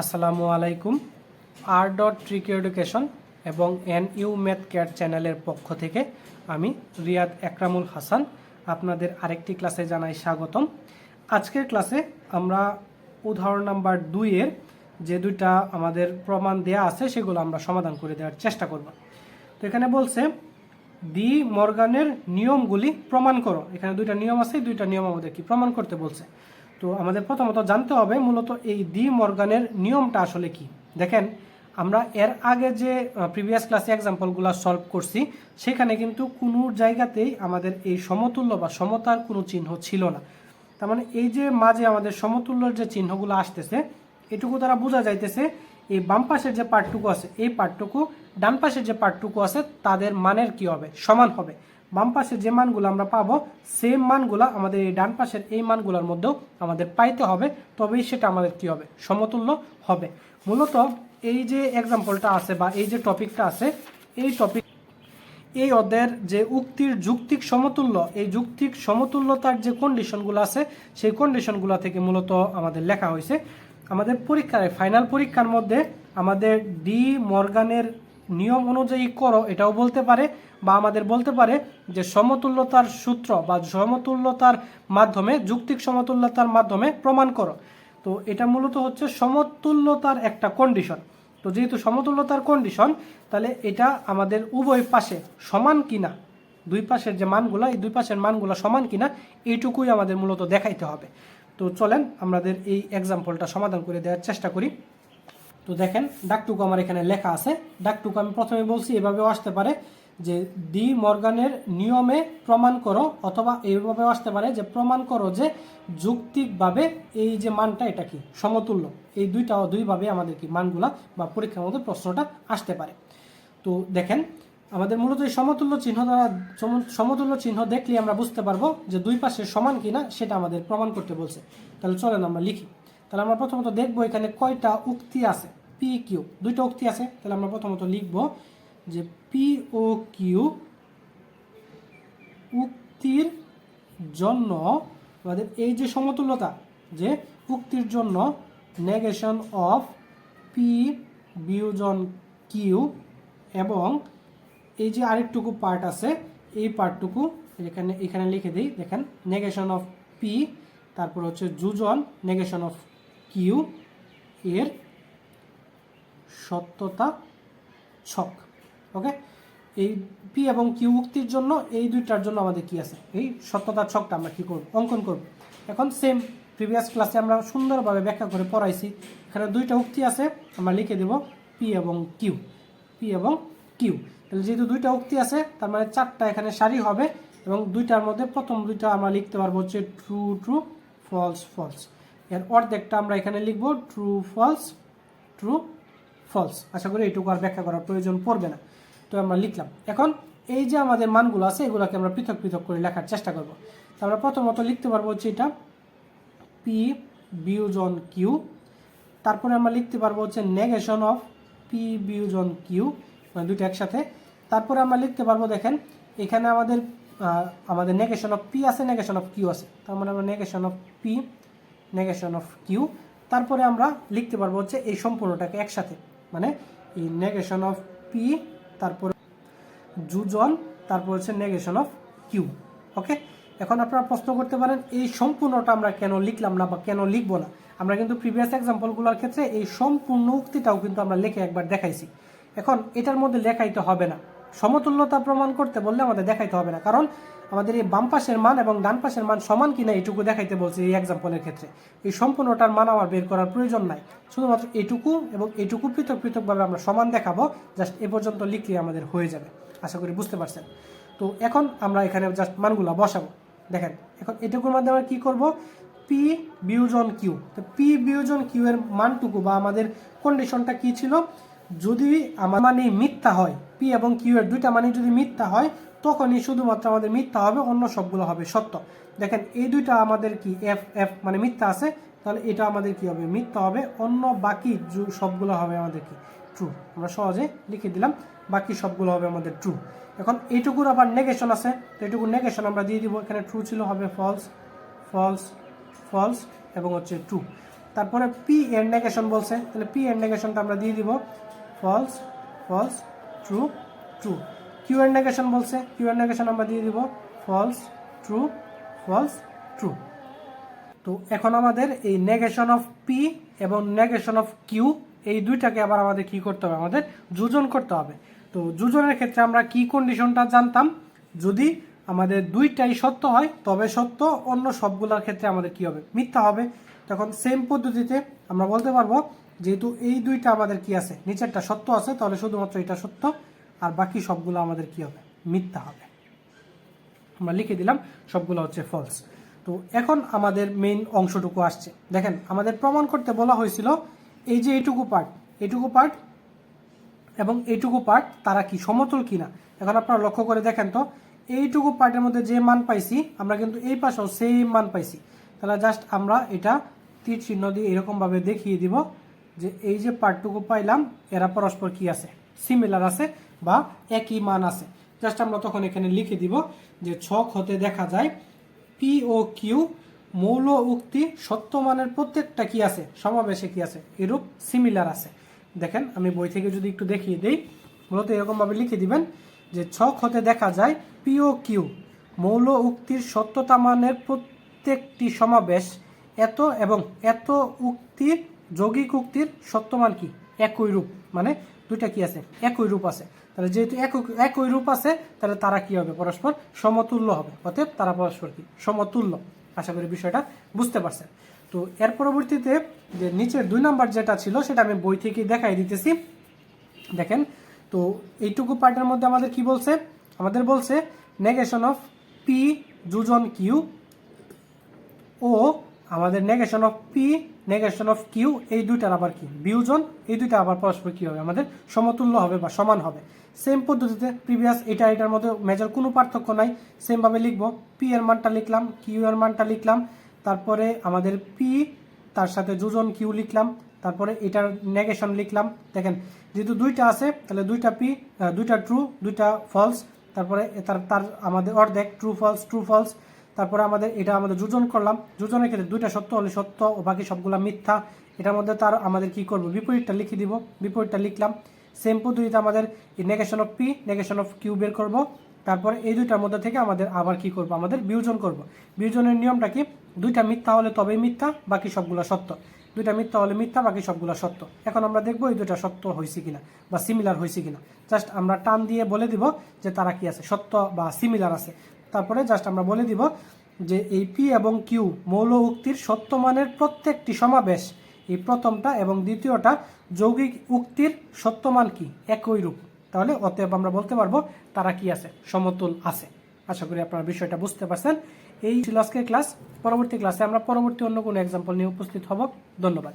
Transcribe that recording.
আসসালামু আলাইকুম। আর dot trick education এবং এন ইউ ম্যাথ কেয়ার চ্যানেলের পক্ষ থেকে আমি রিয়াদ একরামুল হাসান আপনাদের আরেকটি ক্লাসে জানাই স্বাগতম। আজকের ক্লাসে আমরা উদাহরণ নাম্বার দুইয়ের যে দুইটা আমাদের প্রমাণ দেয়া আছে সেগুলো আমরা সমাধান করে দেওয়ার চেষ্টা করব। তো এখানে বলছে ডি মর্গানের নিয়মগুলি প্রমাণ করো। এখানে দুইটা নিয়ম আছে, দুইটা নিয়ম আমাদের কি প্রমাণ করতে বলছে। তো আমাদের প্রথমত জানতে হবে মূলত এই ডি মর্গানের নিয়মটা আসলে কি। দেখেন, আমরা এর আগে যে প্রিভিয়াস ক্লাসে এক্সাম্পলগুলো সলভ করছি, সেখানে কিন্তু কোনো জায়গাতেই আমাদের এই সমতুল্য বা সমতার কোনো চিহ্ন ছিল না। তার মানে এই যে মাঝে আমাদের সমতুল্যর যে চিহ্নগুলো আসতেছে, এটুকু তারা বোঝা যাইতেছে, এই বাম পাশের যে পার্টটুকু আছে, এই পার্টটুকু ডান পাশের যে পার্টটুকু আছে, তাদের মানের কি হবে? সমান হবে। বাম পাশের যে মানগুলো আমরা পাবো সেম মানগুলো আমাদের এই ডান পাশের এই মানগুলোর মধ্যেও আমাদের পাইতে হবে। তবেই সেটা আমাদের কি হবে? সমতুল্য হবে। মূলত এই যে এক্সাম্পলটা আছে বা এই যে টপিকটা আছে, এই টপিক এই অধ্যায়ের যে উক্তির যুক্তিক সমতুল্য, এই যুক্তিক সমতুল্যতার যে কন্ডিশনগুলো আছে, সেই কন্ডিশনগুলো থেকে মূলত আমাদের লেখা হয়েছে। আমাদের পরীক্ষায় ফাইনাল পরীক্ষার মধ্যে আমাদের ডি মর্গানের নিয়ম অনুযায়ী করো, এটাও বলতে পারে বা আমাদের বলতে পারে যে সমতুল্যতার সূত্র বা সমতুল্যতার মাধ্যমে, যুক্তিক সমতুল্যতার মাধ্যমে প্রমাণ করো। তো এটা মূলত হচ্ছে সমতুল্যতার একটা কন্ডিশন তো যেহেতু সমতুল্যতার কন্ডিশন তাহলে এটা আমাদের উভয় পাশে সমান কিনা, দুই পাশের যে মানগুলো, এই দুই পাশের মানগুলো সমান কিনা, এইটুকুই আমাদের মূলত দেখাইতে হবে। তো চলেন, আমাদের এই এক্সাম্পলটা সমাধান করে দেওয়ার চেষ্টা করি। তো দেখেন ডাকটুকু আমার এখানে লেখা আছে। ডাকটুকু আমি প্রথমে বলছি, এভাবেও আসতে পারে যে ডি মর্গানের নিয়মে প্রমাণ করো, অথবা এইভাবেও আসতে পারে যে প্রমাণ করো যে যুক্তিকভাবে এই যে মানটা এটা কি? সমতুল্য। এই দুইটা দুইভাবে আমাদের কি মানগুলা বা পরীক্ষার মধ্যে প্রশ্নটা আসতে পারে। তো দেখেন, আমাদের মূলত এই সমতুল্য চিহ্ন দ্বারা সম- সমতুল্য চিহ্ন দেখলে আমরা বুঝতে পারব যে দুই পাশে সমান কিনা, সেটা আমাদের প্রমাণ করতে বলছে। তাহলে চলেন আমরা লিখি। তাহলে আমরা প্রথমত দেখব এখানে কয়টা উক্তি আছে। পি কিউ দুইটা উক্তি আছে, তাহলে আমরা প্রথমত লিখব যে পি ও কিউ উক্তির জন্য, আমাদের এই যে সমতুল্যতা, যে উক্তির জন্য নেগেশন অফ পি বিয়োজন কিউ এবং এই যে আরেকটুকু পার্ট আছে, এই পার্টটুকু এখানে এখানে লিখে দিই। দেখেন নেগেশন অফ পি তারপর হচ্ছে যুজন নেগেশন অফ কিউ এর সত্যতা ছক ওকে এই পি এবং কিউ উক্তির জন্য এই দুইটার জন্য আমাদের কি আছে? এই সত্যতা ছকটা আমরা কি করব? অঙ্কন করব। এখন সেম প্রিভিয়াস ক্লাসে আমরা সুন্দরভাবে ব্যাখ্যা করে পড়াইছি। এখানে দুইটা উক্তি আছে, আমরা লিখে দেব পি এবং কিউ পি এবং কিউ তাহলে যেহেতু দুইটা উক্তি আছে, তার মানে চারটা এখানে সারি হবে এবং দুইটার মধ্যে প্রথম দুইটা আমরা লিখতে পারব হচ্ছে ট্রু ট্রু ফলস ফলস এর অর্ধেকটা আমরা এখানে লিখব ট্রু ফলস ট্রু ফলস আশা করি এইটুকু আর ব্যাখ্যা করার প্রয়োজন পড়বে না। তো আমরা লিখলাম, এখন এই যে আমাদের মানগুলো আছে, এগুলোকে আমরা পৃথক পৃথক করে লেখার চেষ্টা করব। তো আমরা প্রথমত লিখতে পারব হচ্ছে এটা পি বিউজন কিউ তারপরে আমরা লিখতে পারব হচ্ছে নেগেশন অফ পি বিউজন কিউ মানে দুইটা একসাথে। তারপরে আমরা লিখতে পারব দেখেন, এখানে আমাদের আমাদের নেগেশন অফ পি আছে নেগেশন অফ কিউ আছে। তার মানে আমরা negation of P negation of Q তারপরে আমরা লিখতে পারব হচ্ছে এই সম্পূর্ণটাকে একসাথে। মানে এই নেগেশন অফ পি তারপর জুজন তারপর হচ্ছে নেগেশন অফ কিউ ওকে এখন আপনারা প্রশ্ন করতে পারেন, এই সম্পূর্ণটা আমরা কেন লিখলাম না বা কেন লিখব না? আমরা কিন্তু প্রিভিয়াস এক্সাম্পলগুলোর ক্ষেত্রে এই সম্পূর্ণ উক্তিটাও কিন্তু আমরা লিখে একবার দেখাইছি। এখন এটার মধ্যে লেখাইতে হবে না। সমতুল্যতা প্রমাণ করতে বললে আমাদের দেখাইতে হবে না। কারণ আমাদের এই বাম পাশের মান এবং ডান পাশের মান সমান কিনা এইটুকু দেখাইতে বলছে এই এক্সাম্পলের ক্ষেত্রে। এই সম্পূর্ণটার মান আমার বের করার প্রয়োজন নাই। শুধুমাত্র এটুকু এবং এটুকু পৃথক পৃথকভাবে আমরা সমান দেখাবো জাস্ট এ পর্যন্ত লিখলে আমাদের হয়ে যাবে। আশা করি বুঝতে পারছেন। তো এখন আমরা এখানে জাস্ট মানগুলো বসাবো। দেখেন, এখন এটুকুর মাধ্যমে আমরা কী করব? পি বিয়োজন কিউ তো পি বিয়োজন কিউ এর মানটুকু বা আমাদের কন্ডিশনটা কি ছিল? যদি আমার মানে মিথ্যা হয় পি এবং কিউ এর দুইটা মানে যদি মিথ্যা হয়, তখনই শুধুমাত্র আমাদের মিথ্যা হবে, অন্য সবগুলো হবে সত্য। দেখেন, এই দুইটা আমাদের কি এফ এফ মানে মিথ্যা আছে, তাহলে এটা আমাদের কি হবে? মিথ্যা হবে, অন্য বাকি সবগুলো হবে আমাদের কি? ট্রু আমরা সহজে লিখে দিলাম, বাকি সবগুলো হবে আমাদের ট্রু এখন এইটুকুর আবার নেগেশন আছে, তো এইটুকু নেগেশন আমরা দিয়ে দিব, এখানে ট্রু ছিল হবে ফলস ফলস ফলস এবং হচ্ছে ট্রু তারপরে পি এর নেগেশন বলছে, তাহলে পি এর নেগেশনটা আমরা দিয়ে দিব false false true true Q এর নেগেশন বলছে। কিউ এর নেগেশন আমরা দিয়ে দিব। ফলস ট্রু ফলস ট্রু তো এখন আমাদের এই নেগেশন অফ পি এবং নেগেশন অফ কিউ এই দুইটাকে আবার আমাদের কি করতে হবে? আমাদের যোজন করতে হবে। তো যোজনের ক্ষেত্রে আমরা কি কন্ডিশনটা জানতাম? যদি আমাদের দুইটাই সত্য হয়, তবে সত্য, অন্য সবগুলোর ক্ষেত্রে আমাদের কি হবে? মিথ্যা হবে। তখন সেম পদ্ধতিতে আমরা বলতে পারব যেহেতু এই দুইটা আমাদের কি আছে? নিচেরটা সত্য আছে, তাহলে শুধুমাত্র এটা সত্য, আর বাকি সবগুলো আমাদের কি হবে? মিথ্যা হবে। আমরা লিখে দিলাম, সবগুলো হচ্ছে ফলস তো এখন আমাদের মেইন অংশটুকু আসছে। দেখেন, আমাদের প্রমাণ করতে বলা হয়েছিল, এই যে এইটুকু পার্ট এইটুকু পার্ট এবং এইটুকু পার্ট তারা কি সমতল কিনা? এখন আপনারা লক্ষ্য করে দেখেন তো, এইটুকু পার্টের মধ্যে যে মান পাইছি, আমরা কিন্তু এই পাশেও সেম মান পাইছি। তাহলে জাস্ট আমরা এটা তীর চিহ্ন দিয়ে এরকমভাবে দেখিয়ে দিব যে এই যে পার্টটুকু পাইলাম, এরা পরস্পর কি আছে? সিমিলার আছে বা একই মান আছে। জাস্ট আমরা তখন এখানে লিখে দিব যে ছক হতে দেখা যায় পি ও কিউ মৌল উক্তি সত্য মানের প্রত্যেকটা কি আছে? সমাবেশে কি আছে? এরূপ সিমিলার আছে। দেখেন, আমি বই থেকে যদি একটু দেখিয়ে দেই, মূলত এরকমভাবে লিখে দিবেন যে ছক হতে দেখা যায় পি ও কিউ মৌল উক্তির সত্যতা মানের প্রত্যেকটি সমাবেশ এত এবং এত উক্তির যৌগিক উক্তির সত্যমান কি? একই রূপ। মানে দুইটা কি আছে? একই রূপ আছে। তাহলে যেহেতু একই রূপ আছে, তাহলে তারা কি হবে? পরস্পর সমতুল্য হবে। অতএব তারা পরস্পর কি? সমতুল্য। আশা করি বিষয়টা বুঝতে পারছেন। তো এর পরবর্তীতে যে নিচের দুই নাম্বার যেটা ছিল, সেটা আমি বই থেকে দেখাই দিতেছি। দেখেন, তো এইটুকু পার্টের মধ্যে আমাদের কি বলছে? আমাদের বলছে, নেগেশন অফ পি যুজন কিউ ও আমাদের negation of P negation of Q এই দুইটার আবার কি? বিউজন এই দুইটা আবার পরস্পর কি হবে? আমাদের সমতুল্য হবে বা সমান হবে। সেম পদ্ধতিতে প্রিভিয়াস এটা এটার মধ্যে মেজর কোনো পার্থক্য নাই। সেমভাবে লিখব পি এর মানটা লিখলাম কিউ এর মানটা লিখলাম, তারপরে আমাদের পি তার সাথে যোজন কিউ লিখলাম, তারপরে এটার নেগেশন লিখলাম। দেখেন, যেহেতু দুইটা আছে, তাহলে দুইটা পি দুইটা ট্রু দুইটা ফলস তারপরে তার তার আমাদের অর্ধেক ট্রু ফলস ট্রু ফলস তারপরে আমাদের এটা আমাদের যোজন করলাম। যোজনের ক্ষেত্রে দুইটা সত্য হলে সত্য ও বাকি সবগুলা মিথ্যা। এটার মধ্যে তার আমাদের কি করব? বিপরীতটা লিখে দিব। বিপরীতটা লিখলাম। সেম পদ্ধতিতে আমাদের negation of P negation of Q বের করব। তারপরে এই দুইটার মধ্যে থেকে আমাদের আবার কি করব? আমাদের বিয়োজন করব। বিয়োজনের নিয়মটা কি? দুইটা মিথ্যা হলে তবেই মিথ্যা, বাকি সবগুলো সত্য। দুইটা মিথ্যা হলে মিথ্যা, বাকি সবগুলো সত্য। এখন আমরা দেখব এই দুইটা সত্য হয়েছে কিনা বা সিমিলার হয়েছে কিনা। জাস্ট আমরা টান দিয়ে বলে দিব যে তারা কি আছে? সত্য বা সিমিলার আছে। তারপরে জাস্ট আমরা বলে দিব যে এই পি এবং কিউ মৌল উক্তির সত্য মানের প্রত্যেকটি সমাবেশ, এই প্রথমটা এবং দ্বিতীয়টা যৌগিক উক্তির সত্যমান কি? একই রূপ। তাহলে অতএব আমরা বলতে পারব তারা কি আছে? সমতুল আছে। আশা করি আপনারা বিষয়টা বুঝতে পারছেন। এই ছিল আজকের ক্লাস। পরবর্তী ক্লাসে আমরা পরবর্তী অন্য কোনো এক্সাম্পল নিয়ে উপস্থিত হব। ধন্যবাদ।